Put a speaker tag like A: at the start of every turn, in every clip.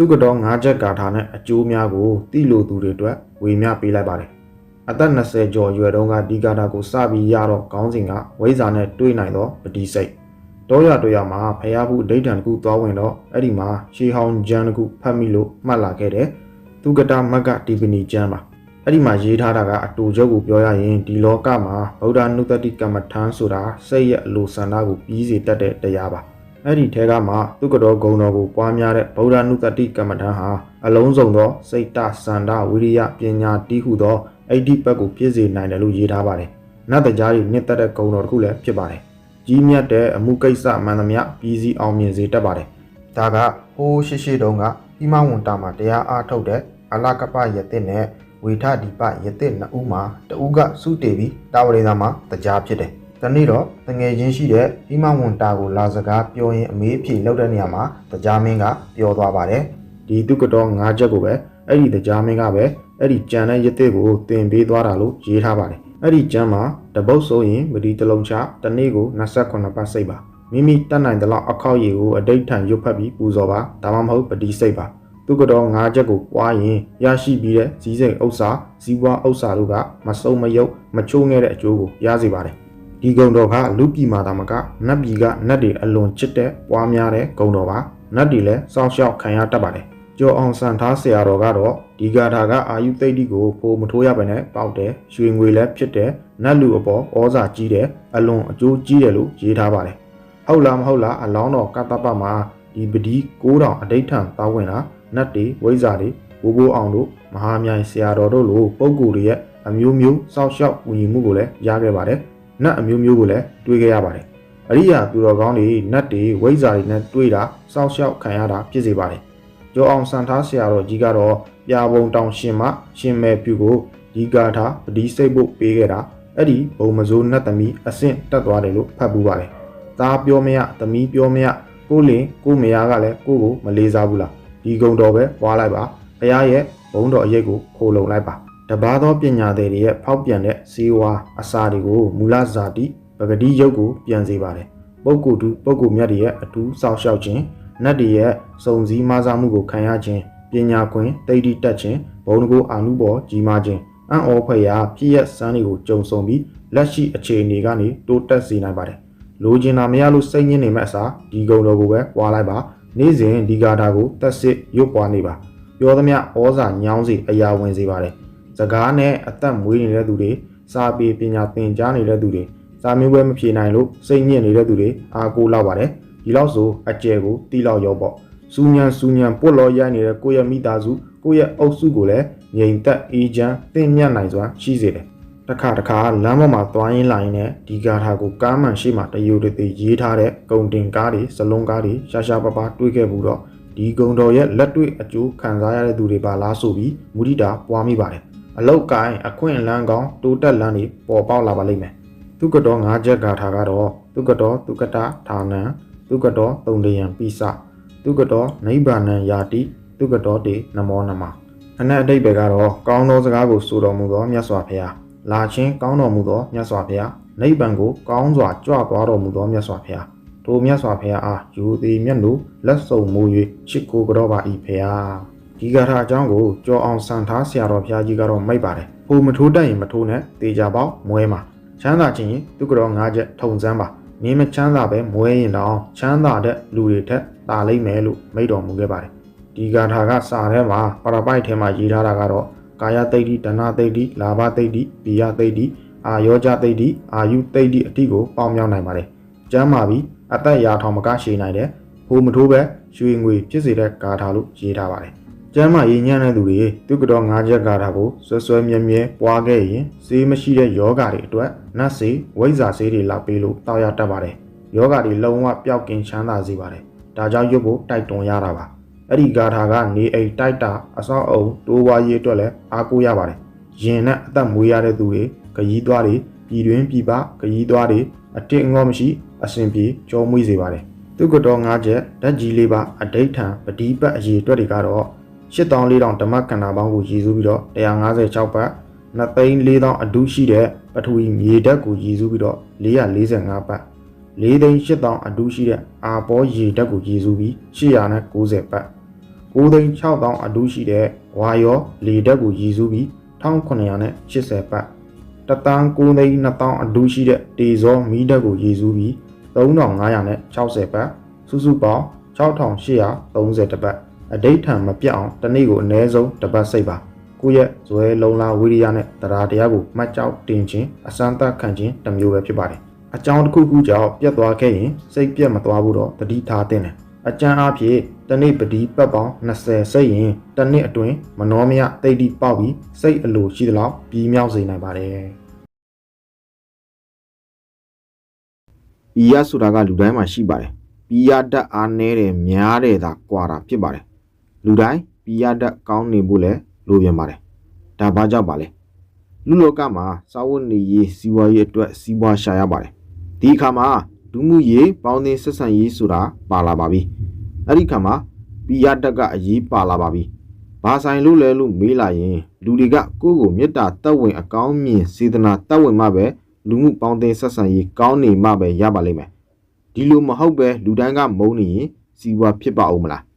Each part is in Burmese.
A: သူကတော်၅ချက်ကာထာနဲ့အကျိုးများကိုတိလိုသူတွေအတွက်ဝေမျှပေးလိုက်ပါတယ်အသက်20ကျော်အရွယ်တုန်းကဒီကာထာကိုစပြီးရတော့ခေါင်းစဉ်ကဝိဇ္ဇာနဲ့တွေးနိုင်တော့ပတိစိတ်တောရတွေ့ရမှာဖယားဘူးအဋိဌံတစ်ခုသွားဝင်တော့အဲ့ဒီမှာရှေးဟောင်းကျမ်းတစ်ခုဖတ်မိလို့မှတ်လာခဲ့တယ်သူကတမက်ကဒီပနီကျမ်းပါအဲ့ဒီမှာရေးထားတာကအတူချုပ်ကိုပြောရရင်ဒီလောကမှာဗုဒ္ဓနုတ္တိကမ္မထမ်းဆိုတာစိတ်ရဲ့အလိုဆန္ဒကိုပြီးစီတတ်တဲ့တရားပါ အဲ့ဒီထဲကမှသူကတော်ဂုံတော်ကိုပွားများတဲ့ဗုဒ္ဓနုတ္တိကမ္မထမ်းဟာအလုံးစုံသောစိတ်တစန္ဒဝိရိယပညာတီးဟုသောအဲ့ဒီဘက်ကိုပြည့်စေနိုင်တယ်လို့ရေးထားပါတယ်နတ်တရားကြီးနှစ်သက်တဲ့ဂုံတော်တစ်ခုလည်းဖြစ်ပါတယ်ကြီးမြတ်တဲ့အမှုကိစ္စမှန်သမျှပြီးစီအောင်မြင်စေတတ်ပါတယ်ဒါကဟိုးရှိရှိတုန်းကဤမဝန်တာမှာတရားအားထုတ်တဲ့အလကပယတိနဲ့ဝေထဒီပယတိနှစ်ဦးမှာတဦးကစုတည်ပြီးတာဝရိသာမှာတရားဖြစ်တယ်။ ဒီနေ့တော့တငယ်ချင်းရှိတဲ့ဤမဝန်တာကိုလာစကားပြောရင်အမေးအဖြေလောက်တဲ့နေရာမှာတရားမင်းကပြောသွားပါတယ်။ဒီတုကတော်၅ချက်ကိုပဲအဲ့ဒီတရားမင်းကပဲအဲ့ဒီကြံတဲ့ယတိကိုတင်ပေးသွားတာလို့ရေးထားပါတယ်။အဲ့ဒီကြံမှာတပုတ်ဆိုရင်ပတိတလုံးချတနေ့ကို28ပတ်စိတ်ပါ။မိမိတတ်နိုင်တဲ့လောက်အခောက်ရည်ကိုအတိတ်ထံရွတ်ဖက်ပြီးပူဇော်ပါဒါမှမဟုတ်ပတိစိတ်ပါသူကတော်၅ချက်ကိုပွားရင်ရရှိပြီးတဲ့ဇီးစိမ်ဥစ္စာဇီးပွားဥစ္စာတို့ကမစုံမယုတ်မချိုးငဲတဲ့အကျိုးကိုရစေပါတယ် ဒီဂုံတော်ကလူပြည်မာတာမကနတ်ပြည်ကနတ်တွေအလွန်ချစ်တဲ့ပွားများတဲ့ဂုံတော်ပါနတ်တွေလည်းစောင့်ရှောက်ခံရတတ်ပါတယ်ကျော်အောင်ဆန်ထားဆရာတော်ကတော့ဒီဂါထာကအာယုသိတ္တိကိုပိုမထိုးရပါနဲ့ပေါက်တယ်ရွှေငွေလည်းဖြစ်တယ်နတ်လူအပေါ်ဩဇာကြီးတယ်အလွန်အကျိုးကြီးတယ်လို့ရေးထားပါတယ်ဟုတ်လားမဟုတ်လားအလောင်းတော်ကတ္တပမှာဒီပဒီ9000အဋိဋ္ဌံတောင်းဝင်တာနတ်တွေဝိဇ္ဇာတွေဘိုးဘိုးအောင်တို့မဟာမြိုင်ဆရာတော်တို့လိုပုံကိုယ်တွေရဲ့အမျိုးမျိုးစောက်ရှောက်ဝူညီမှုကိုလည်းရခဲ့ပါတယ် နတ်အမျိုးမျိုးကိုလည်းတွေ့ခဲ့ရပါတယ်အရိယာသူတော်ကောင်းတွေနတ်တွေဝိဇ္ဇာတွေနဲ့တွေ့တာစောက်ရှောက်ခံရတာဖြစ်စေပါတယ်ကျော်အောင်ဆန်ထားဆရာတော်ကြီးကတော့ပြာပုံတောင်ရှင်မရှင်မဲပြူကိုဒီကာထာပဒီစိတ်ဖို့ပေးခဲ့တာအဲ့ဒီဘုံမစိုးနတ်သမီးအဆင့်တက်သွားတယ်လို့ဖတ်ပူပါတယ်သားပြောမရသမီးပြောမရကိုလင်ကိုမယားကလည်းကိုကိုမလေးစားဘူးလားဒီကုံတော်ပဲပွားလိုက်ပါဘုရားရဲ့ဘုံတော်အရေးကိုခိုးလုံလိုက်ပါ တပါးသောပညာသည်တွေရဲ့ဖောက်ပြန်တဲ့ဇေဝါအစာတွေကိုမူလဇာတိပဂတိယုတ်ကိုပြန်စေပါတယ်ပုဂ္ဂိုလ်တူပုဂ္ဂိုလ်မြတ်တွေရဲ့အထူးစောင့်ရှောက်ခြင်းနတ်တွေရဲ့စုံစည်းမဆားမှုကိုခံရခြင်းပညာခွင်တိတ်တိတက်ခြင်းဘုံတကိုအာနုဘောကြီးမားခြင်းအံ့ဩဖွယ်ရာဖြစ်ရက်စမ်းတွေကိုကြုံဆုံပြီးလက်ရှိအခြေအနေကနေတိုးတက်စေနိုင်ပါတယ်လိုချင်တာမရလို့စိတ်ညစ်နေမဲ့အစားဒီကုံတော်ကိုပဲပွားလိုက်ပါနေ့စဉ်ဒီဂါတာကိုတက်စစ်ရွတ်ပွားနေပါပြောသမျှဩဇာညောင်းစီအရာဝင်စေပါတယ် စကားနဲ့အသက်မွေးနေတဲ့သူတွေစာပေပညာသင်ကြားနေတဲ့သူတွေစာမျိုးပဲမဖြေနိုင်လို့စိတ်ညစ်နေတဲ့သူတွေအားကိုးလောက်ပါတယ်ဒီလောက်ဆိုအကျယ်ကိုတီးလောက်ရောပေါ့စူညံစူညံပွတ်လော်ရိုက်နေတဲ့ကိုယ့်ရဲ့မိသားစုကိုယ့်ရဲ့အုပ်စုကိုလည်းငြိမ်သက်အေးချမ်းသင်မြတ်နိုင်စွာရှိစေတယ်တစ်ခါတစ်ခါလမ်းပေါ်မှာသွားရင်းလာရင်းနဲ့ဒီဂါထာကိုကားမှန်ရှိမှတယူတည်ရေးထားတဲ့ဂုံတင်ကားတွေစလုံးကားတွေရှာရှာပပတွေးခဲ့ဘူးတော့ဒီဂုံတော်ရဲ့လက်တွေ့အကျိုးခံစားရတဲ့သူတွေပါလားဆိုပြီးမူရိတာပွားမိပါတယ် အလောက်ကိုင်းအခွင့်အလန်းကောင်းတိုးတက်လန်းတွေပေါ်ပေါက်လာပါလိမ့်မယ်သူကတော်၅ချက်ဂါထာကတော့သူကတော်သူကတဌာနံသူကတော်တုံတယံပိစသူကတော်နိဗ္ဗာနံယာတိသူကတော်တေနမောနမအနက်အတိတ်ပဲကတော့ကောင်းသောစကားကိုဆိုတော်မူသောမြတ်စွာဘုရားလာချင်းကောင်းတော်မူသောမြတ်စွာဘုရားနိဗ္ဗာန်ကိုကောင်းစွာကြွသွားတော်မူသောမြတ်စွာဘုရားထိုမြတ်စွာဘုရားအားယူသည်မြတ်လို့လက်စုံမူ၍ချစ်ကိုကြောပါ၏ဘုရား ဒီဂါထာအကြောင်းကိုကြောအောင်ဆန်ထားဆရာတော်ဘုရားကြီးကတော့မိတ်ပါတယ်ဟိုမထိုးတတ်ရင်မထိုးနဲ့တေချာပေါက်မွဲမှာချမ်းသာခြင်းရင်သူကတော့၅ချက်ထုံစမ်းပါမင်းမချမ်းသာပဲမွဲရင်တော့ချမ်းသာတဲ့လူတွေထက်တာလိမ့်မယ်လို့မိတ်တော်မူခဲ့ပါတယ်ဒီဂါထာကစာထဲမှာပါရပိုက်ထဲမှာရေးထားတာကတော့ကာယသိတ္တိဒနာသိတ္တိလာဘသိတ္တိပိယသိတ္တိအာယောကြသိတ္တိအာယုသိတ္တိအတိကိုပေါင်းမြောက်နိုင်ပါတယ်ကျမ်းမာပြီးအသက်ရာထောင်မကရှည်နိုင်တယ်ဟိုမထိုးပဲရွှေငွေဖြစ်စေတဲ့ဂါထာလို့ရေးထားပါတယ် ကျမ်းမာရေးညံ့တဲ့သူတွေသူကတော့၅ချက်ဂါထာကိုဆွဆွဲမြဲမြဲပွားခဲ့ရင်ဈေးမရှိတဲ့ယောဂါတွေအတွက်နတ်စေဝိဇ္ဇာစေးတွေလောက်ပေးလို့တောက်ရတတ်ပါတယ်ယောဂါတွေလုံးဝပျောက်ကင်ချမ်းသာစေပါတယ်ဒါကြောင့်ရုပ်ဖို့တိုက်တွန်းရတာပါအဲ့ဒီဂါထာကနေအိမ်တိုက်တာအစောအုံတိုးဝါရေးအတွက်လည်းအားကိုးရပါတယ်။ရင်နဲ့အသက်မွေးရတဲ့သူတွေခရီးသွားတွေပြည်တွင်းပြည်ပခရီးသွားတွေအတစ်ငေါမရှိအစဉ်ပြေကြောမွေးစေပါတယ်။သူကတော့၅ချက်ဓာတ်ကြီးလေးပါအဋိဋ္ဌံပတိပတ်အရေးအတွက်တွေကတော့ 8400ဓမ္မကန္နာပေါင်းကိုရည်စူးပြီးတော့156ပတ်2,4000အဒုရှိတဲ့ပထဝီမြေဓာတ်ကိုရည်စူးပြီးတော့445ပတ်4,8000အဒုရှိတဲ့အာဘောရေဓာတ်ကိုရည်စူးပြီး890ပတ်9သိန်း6000အတူရှိတဲ့ဝါရောလေတက်ကိုရည်စူးပြီး1980ပတ်တသန်း9သိန်း2000အတူရှိတဲ့တေဇောမီးတက်ကိုရည်စူးပြီး3560ပတ်စုစုပေါင်း6830တပတ် အတိတ်ထံမပြတ်အောင်တစ်နေ့ကိုအနည်းဆုံးတစ်ပတ်စိတ်ပါကိုယ့်ရဲ့ဇွဲလုံးလာဝိရိယနဲ့တရားတရားကိုမှတ်ကြောက်တင်ခြင်းအစမ်းသတ်ခံခြင်းတစ်မျိုးပဲဖြစ်ပါတယ်အကြောင်းတစ်ခုခုကြောင့်ပြတ်သွားခဲ့ရင်စိတ်ပြတ်မသွားဘူးတော့တတိထားတဲ့တယ်အကျန်းအားဖြင့်တနေ့ပတိပတ်ပေါင်း20စိတ်ရင်တစ်နှစ်အတွင်းမနှောမယတိတ်တိပေါက်ပြီးစိတ်အလိုရှိသလောက်ပြီးမြောက်စေနိုင်ပါတယ်။ဤရဆိုတာကလူတိုင်းမှာရှိပါတယ်။ပြီးရတတ်အားနည်းတယ်များတယ်သာကွာတာဖြစ်ပါတယ်။ လူတိုင်းပြီးရတတ်ကောင်းနေဖို့လည်းလိုပြန်ပါတယ်။ဒါဘာကြောင့်ပါလဲ။လူလောကမှာစာဝတ်နေရေးစီးပွားရေးအတွက်စီးပွားရှာရပါတယ်။ဒီအခါမှာဒုမှုရေးပေါင်းသင်းဆက်ဆံရေးဆိုတာပါလာပါပြီ။အဲ့ဒီခါမှာပြီးရတတ်ကအရေးပါလာပါပြီ။ဘာဆိုင်လို့လဲလို့မေးလာရင်လူတွေကကိုယ့်ကိုမေတ္တာတက်ဝင်အကောင်းမြင်စေတနာတက်ဝင်မှပဲလူမှုပေါင်းသင်းဆက်ဆံရေးကောင်းနေမှပဲရပါလိမ့်မယ်။ဒီလိုမဟုတ်ပဲလူတိုင်းကမုန်းနေရင်စီးပွားဖြစ်ပါဦးမလား။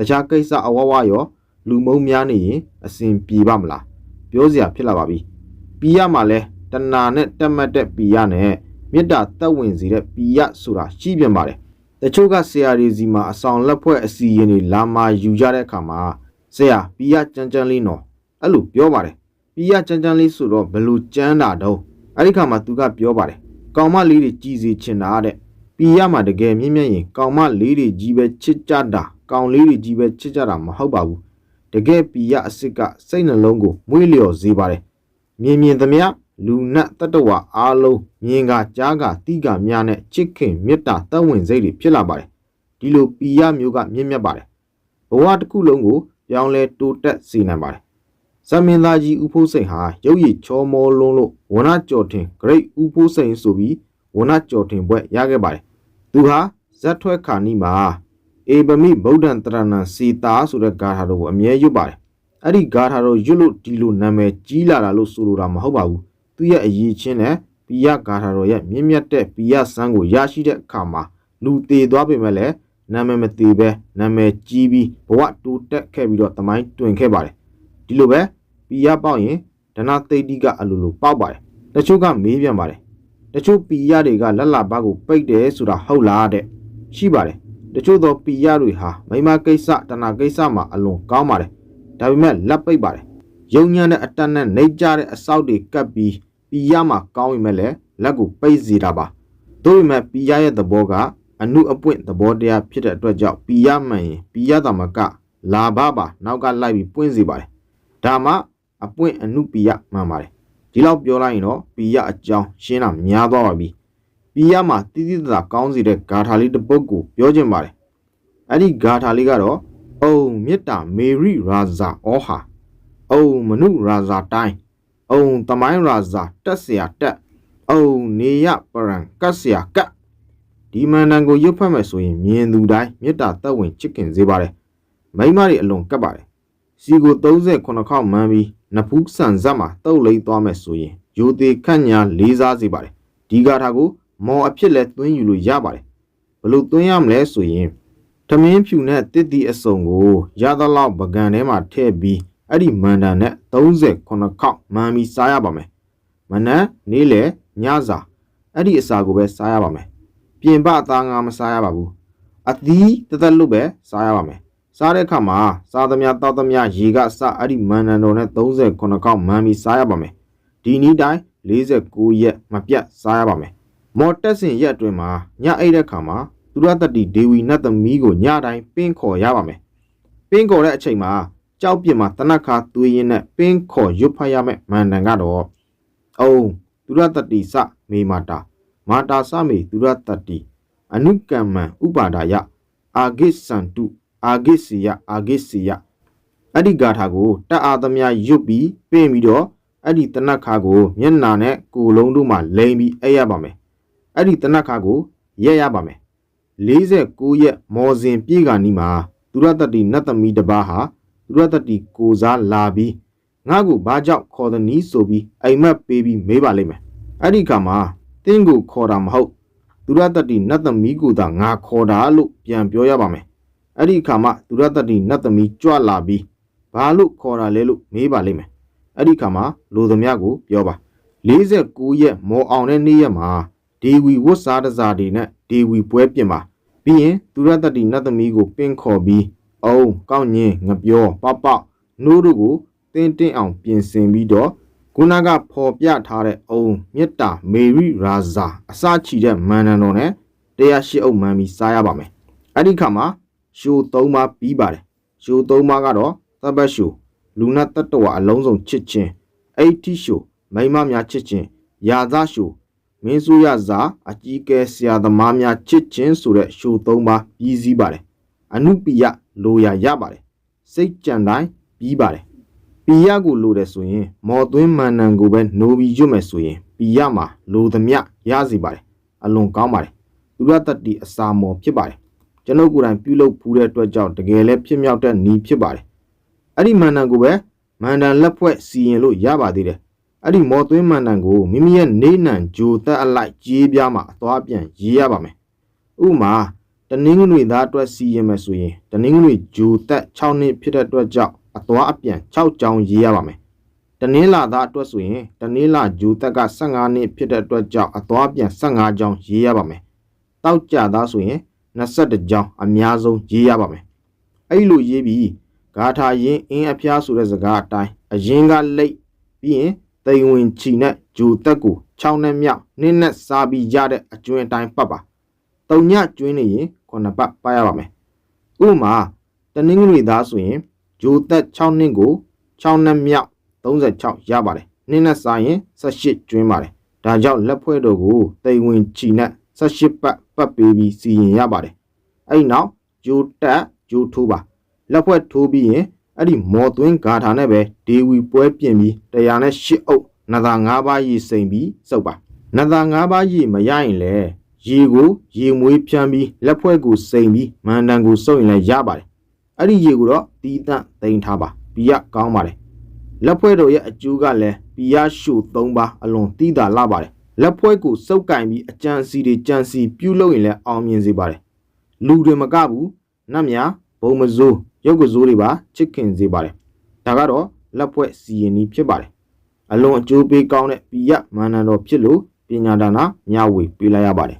A: တခြားကိစ္စအဝဝရောလူမုန်းများနေရင်အစဉ်ပြေပါမလား။ပြောစရာဖြစ်လာပါပြီ။ပြီးရမှလဲတဏှာနဲ့တက်မှတ်တဲ့ပြီးရနဲ့မေတ္တာတက်ဝင်စေတဲ့ပြီးရဆိုတာရှိပြန်ပါတယ်။တချို့ကဆရာတွေစီမှာအဆောင်လက်ဖွဲ့အစီရင်တွေလာမာယူကြတဲ့အခါမှာဆရာပြီးရကြမ်းကြမ်းလေးနော်အဲ့လိုပြောပါတယ်။ပြီးရကြမ်းကြမ်းလေးဆိုတော့ဘယ်လိုကြမ်းတာတော့အဲ့ဒီခါမှာသူကပြောပါတယ်။ကောင်မလေးတွေကြည်စီချင်တာတဲ့။ပြီးရမှာတကယ်မြင့်မြတ်ရင်ကောင်မလေးတွေကြီးပဲချစ်ကြတာ ကောင်လေးတွေကြီးပဲချစ်ကြတာမဟုတ်ပါဘူး။တကယ်ပြီးရအစ်စ်ကစိတ်နှလုံးကိုမွေးလျော်စေပါတယ်။မြင်မြင်သမျှလူနတ်တတ္တဝအားလုံးမြင်ကကြားကတိကများနဲ့ချစ်ခင်မေတ္တာတက်ဝင်စိတ်တွေဖြစ်လာပါတယ်ဒီလိုပီရမျိုးကမြင့်မြတ်ပါတယ်ဘဝတစ်ခုလုံးကိုပြောင်းလဲတိုးတက်စေနိုင်ပါတယ်ဇမင်းသားကြီးဦးဖိုးစိန်ဟာရုပ်ရည်ချောမောလုံးလို့ဝဏကြော်ထင် great ဦးဖိုးစိန်ဆိုပြီးဝဏကြော်ထင်ဘွဲ့ရခဲ့ပါတယ်သူဟာဇက်ထွက်ခါနီမှာ အေဗမိဗုဒ္ဓံတရဏံစီတာဆိုတဲ့ဂါထာတော်ကိုအမြဲရွတ်ပါတယ်အဲ့ဒီဂါထာတော်ရွတ်လို့ဒီလိုနာမည်ကြီးလာတာလို့ဆိုလိုတာမဟုတ်ပါဘူးသူ့ရဲ့အရေးချင်းနဲ့ပိယဂါထာတော်ရဲ့မြင့်မြတ်တဲ့ပိယစံကိုရရှိတဲ့အခါမှာလူသေးသွားပေမဲ့လည်းနာမည်မသေးပဲနာမည်ကြီးပြီးဘဝတိုးတက်ခဲ့ပြီးတော့တမိုင်းတွင်ခဲ့ပါတယ်ဒီလိုပဲပိယပေါက်ရင်ဒနာသိတိကအလိုလိုပေါက်ပါတယ်တချို့ကမေးပြန်ပါတယ်တချို့ပိယတွေကလက်လာဘကိုပိတ်တယ်ဆိုတာဟုတ်လားတဲ့ရှိပါတယ် တချို့သောပိယတွေဟာမိမကိစ္စတဏကိစ္စမှာအလွန်ကောင်းပါတယ်ဒါပေမဲ့လက်ပိတ်ပါတယ်ယုံညံ့တဲ့အတန်နဲ့နှိပ်ကြတဲ့အဆောက်တွေကပ်ပြီးပီရမှာကောင်းရင်မဲ့လည်းလက်ကိုပိတ်စေတာပါတို့ပေမဲ့ပီရရဲ့သဘောကအနုအပွင့်သဘောတရားဖြစ်တဲ့အတွက်ကြောင့်ပီရမှန်ရင်ပီရသမကလာဘပါနောက်ကလိုက်ပြီးပွင့်စေပါတယ်ဒါမှအပွင့်အနုပီရမှန်ပါတယ်ဒီလောက်ပြောလိုက်ရင်တော့ပီရအကြောင်းရှင်းတာများသွားပါပြီ ပီရမှာတိတိတသာကောင်းစီတဲ့ဂါထာလေးတစ်ပုဒ်ကိုပြောခြင်းပါတယ်အဲ့ဒီဂါထာလေးကတော့အုံမေတ္တာမေရိရာဇာဩဟာအုံမနုရာဇာတိုင်းအုံသမိုင်းရာဇာတက်เสียတက်အုံနေရပရံကတ်เสียကတ်ဒီမန္တန်ကိုရွတ်ဖတ်မယ်ဆိုရင်မြင်သူတိုင်းမေတ္တာသက်ဝင်ချစ်ခင်စေပါတယ်မိမတွေအလွန်ကတ်ပါတယ်စီကို38ခေါက်မှန်းပြီးနဖူးဆန်ဇက်မှာတုတ်လိမ့်သွားမယ်ဆိုရင်ယိုသေးခန့်ညာလေးစားစေပါတယ်ဒီဂါထာကို မော်အဖြစ်လဲသွင်းယူလို့ရပါတယ်ဘလို့သွင်းရမလဲဆိုရင်ထမင်းဖြူနဲ့တစ်တီအစုံကိုရသလောက်ပကံထဲမှာထည့်ပြီးအဲ့ဒီမန္တန်နဲ့38ခေါက်မှန်ပြီးစားရပါမယ်မနက်နေ့လယ်ညစာအဲ့ဒီအစာကိုပဲစားရပါမယ်ပြင်ပအသားငါမစားရပါဘူးအသီးတသက်လို့ပဲစားရပါမယ်စားတဲ့အခါမှာစားသမျှတောက်သမျှရေကစအဲ့ဒီမန္တန်တော်နဲ့38ခေါက်မှန်ပြီးစားရပါမယ်ဒီနည်းတိုင်း49ရက်မပြတ်စားရပါမယ် မော်တက်စင်ရက်အတွင်းမှာညအိတ်တဲ့ခါမှာသူရတတိဒေဝီနတ်သမီးကိုညတိုင်းပင်းခေါ်ရပါမယ်ပင်းခေါ်တဲ့အချိန်မှာကြောက်ပြစ်မှာတနက်ခါသွေးရင်နဲ့ပင်းခေါ်ရွတ်ဖတ်ရမယ့်မန္တန်ကတော့အုံသူရတတိစမေမာတာမာတာစမေသူရတတိအနုကမ္မံဥပါဒာယအာဂိစန္တုအာဂိစီယအာဂိစီယအဲ့ဒီဂါထာကိုတတ်အားသမျှရွတ်ပြီးပြင်ပြီးတော့အဲ့ဒီတနက်ခါကိုမျက်နာနဲ့ကိုယ်လုံးတို့မှလိမ်ပြီးအဲ့ရပါမယ် အဲ့ဒီတနက်ခါကိုရက်ရပါမယ်49ရက်မော်စဉ်ပြေကနီးမှာသူရတတိနတ်သမီးတစ်ပါးဟာသူရတတိကိုစားလာပြီးငါ့ကိုဘာကြောင့်ခေါ်သည်နီးဆိုပြီးအိမ်မက်ပေးပြီးမေးပါလိမ့်မယ်အဲ့ဒီခါမှာတင်းကိုခေါ်တာမဟုတ်သူရတတိနတ်သမီးကိုသာငါခေါ်တာလို့ပြန်ပြောရပါမယ်အဲ့ဒီအခါမှသူရတ္တိနတ်သမီးကြွလာပြီးဘာလို့ခေါ်တာလဲလို့မေးပါလိမ့်မယ်အဲ့ဒီအခါမှာလူသမျှကိုပြောပါ49ရက်မော်အောင်တဲ့နေ့ရက်မှာ ဒေဝီဝတ်စားတစားတွေနဲ့ဒေဝီပွဲပြင်ပါပြီးရင်သူရတ္တိနတ်သမီးကိုပင့်ခေါ်ပြီးအုံကောင်းညင်းငပြောပပနှိုးတို့ကိုတင်းတင်းအောင်ပြင်ဆင်ပြီးတော့ခုနကဖော်ပြထားတဲ့အုံမေတ္တာမေရီရာဇာအစချီတဲ့မန္တန်တော်နဲ့တရားရှိအုပ်မှန်ပြီးစားရပါမယ်အဲ့ဒီခါမှာရှိုး၃ပါးပြီးပါတယ်ရှိုး၃ပါးကတော့သဘတ်ရှိုးလူနာတတ္တဝါအလုံးစုံချစ်ချင်းအိဋ္ဌိရှိုးမိန်းမများချစ်ချင်းယာသရှိုး မင်းဆိုရဇာအကြီးကဲဆရာသမားများချစ်ချင်းဆိုတဲ့ရှိုး၃ပါးပြီးစည်းပါတယ်အနုပိယလိုရာရပါတယ်စိတ်ကြံတိုင်းပြီးပါတယ်ပီယကိုလိုတယ်ဆိုရင် မော်သွင်းမန္နံကိုပဲနိုးပြီးရွတ်မယ်ဆိုရင်ပီယမှာလိုသမျှရစီပါတယ်အလွန်ကောင်းပါတယ်သူရတတ္တိအစာမော်ဖြစ်ပါတယ်ကျွန်ုပ်ကိုယ်တိုင်ပြုလုပ်ဖူးတဲ့အတွက်ကြောင့်တကယ်လည်းဖြစ်မြောက်တဲ့နီးဖြစ်ပါတယ်အဲ့ဒီမန္နံကိုပဲမန္တန်လက်ဖွဲ့စီရင်လို့ရပါသေးတယ် အဲ့ဒီမော်သွင်းမန္တန်ကိုမိမိရဲ့နေနံဂျိုတက်အလိုက်ကြေးပြားမှာအသွားပြန်ရေးရပါမယ်ဥပမာတနင်္ဂနွေသားအတွက်စီရင်မယ်ဆိုရင်တနင်္ဂနွေဂျိုတက်6နှစ်ဖြစ်တဲ့အတွက်ကြောင့်အသွားအပြန်6ကြောင်းရေးရပါမယ်တနင်္လာသားအတွက်ဆိုရင်တနင်္လာဂျိုတက်က15နှစ်ဖြစ်တဲ့အတွက်ကြောင့်အသွားပြန်15ကြောင်းရေးရပါမယ်တောက်ကြသားဆိုရင်22ကြောင်းအများဆုံးရေးရပါမယ်အဲ့လိုရေးပြီးဂါထာရင်းအင်းအဖျားဆိုတဲ့စကားအတိုင်းအရင်ကလိတ်ပြီးရင် တိမ်ဝင်ချီနဲ့ဂျိုတက်ကို6နဲ့မြောက်နင်းနဲ့စားပြီးရတဲ့အကျွင်းအတိုင်းပတ်ပါတုံညကျွင်းနေရင်ခုနှစ်ပတ်ပတ်ရပါမယ်ဥပမာတနင်္ဂနွေသားဆိုရင်ဂျိုတက်6နှစ်ကို6နဲ့မြောက်36ရပါတယ်နင်းနဲ့စားရင်18ကျွင်းပါတယ်ဒါကြောင့်လက်ဖွဲ့တော်ကိုတိမ်ဝင်ချီနဲ့18ပတ်ပတ်ပေးပြီးစီရင်ရပါတယ်အဲ့ဒီနောက်ဂျိုတက်ဂျိုထိုးပါလက်ဖွဲ့ထိုးပြီးရင် အဲ့ဒီမော်သွင်းဂါထာနဲ့ပဲဒေဝီပွဲပြင်ပြီးတရားနဲ့ရှစ်အုပ်နသာ၅ပါးရေစိမ်ပြီးစုပ်ပါနသာ၅ပါးရေမရရင်လေရေကိုရေမွေးဖြန်းပြီးလက်ဖွဲ့ကိုစိမ်ပြီးမန္တန်ကိုစုပ်ရင်လည်းရပါတယ်အဲ့ဒီရေကိုတော့တီးတန့်သိမ်းထားပါဘီရကောင်းပါတယ်လက်ဖွဲ့တော်ရဲ့အကျိုးကလည်းဘီရရှု၃ပါးအလွန်တီးတာလာပါတယ်လက်ဖွဲ့ကိုစုပ်ကင်ပြီးအကြံစီတွေကြံစီပြုတ်လို့ရင်လည်းအောင်မြင်စေပါတယ်လူတွေမကဘူးနတ်များဘုံမစိုး ရုပ်ကစိုးတွေပါချစ်ခင်စေပါတယ်ဒါကတော့လက်ဖွဲ့စီရင်ဤဖြစ်ပါတယ်အလွန်အကျိုးပေးကောင်းတဲ့ပိယမာနန္တော်ဖြစ်လို့ပညာဒါနမျှဝေပေးလိုက်ရပါတယ်